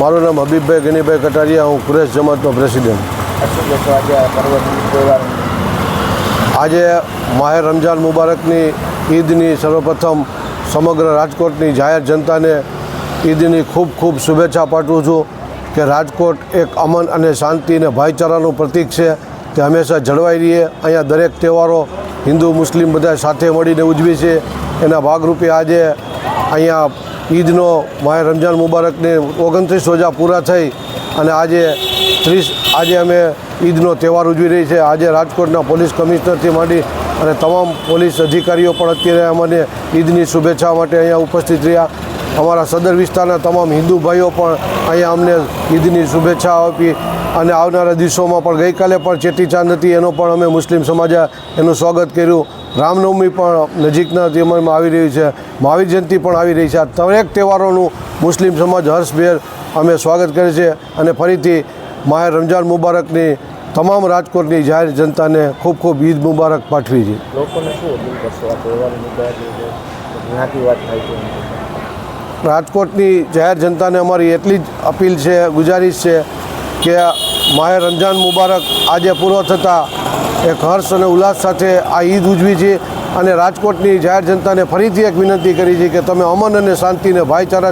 મારું નામ હબીબભાઈ ગનીભાઈ કટારિયા, હું કુરેશ જમાતનો પ્રેસિડેન્ટ. આજે માહેર રમઝાન મુબારકની ઈદની સર્વપ્રથમ સમગ્ર રાજકોટની જાહેર જનતાને ઈદની ખૂબ ખૂબ શુભેચ્છા પાઠવું છું કે રાજકોટ એક અમન અને શાંતિ અને ભાઈચારાનું પ્રતીક છે તે હંમેશા જળવાઈ રહીએ. અહીંયા દરેક તહેવારો હિન્દુ, મુસ્લિમ બધા સાથે મળીને ઉજવી છે એના ભાગરૂપે આજે અહીંયા ઈદનો માહે રમજાન મુબારકને ઓગણત્રીસ રોજા પૂરા થઈ અને આજે ત્રીસ, આજે અમે ઈદનો તહેવાર ઉજવી રહી છે. આજે રાજકોટના પોલીસ કમિશનરથી માંડી અને તમામ પોલીસ અધિકારીઓ પણ અત્યારે અમને ઈદની શુભેચ્છા માટે અહીંયા ઉપસ્થિત રહ્યા. અમારા સદર વિસ્તારના તમામ હિન્દુ ભાઈઓ પણ અહીંયા અમને ઈદની શુભેચ્છા આપી અને આવનારા દિવસોમાં પણ ગઈકાલે પણ ચેટીચાંદ હતી. એનો પણ અમે મુસ્લિમ સમાજે એનું સ્વાગત કર્યું. રામનવમી પણ નજીકના જીવનમાં આવી રહી છે. મહાવીર જયંતિ પણ આવી રહી છે. આ દરેક તહેવારોનું મુસ્લિમ સમાજ હર્ષભેર અમે સ્વાગત કરે છે અને ફરીથી માહે રમજાન મુબારકની તમામ રાજકોટની જાહેર જનતાને ખૂબ ખૂબ ઈદ મુબારક પાઠવી છે. રાજકોટની જાહેર જનતાને અમારી એટલી જ અપીલ છે ગુજારિશ છે કે માહે રમઝાન મુબારક આજે પૂરો થતાં એક હર્ષ અને ઉલ્લાસ સાથે આ ઈદ ઉજવી છે અને રાજકોટની જાહેર જનતાને ફરીથી એક વિનંતી કરી છે કે તમે અમન અને શાંતિને ભાઈચારા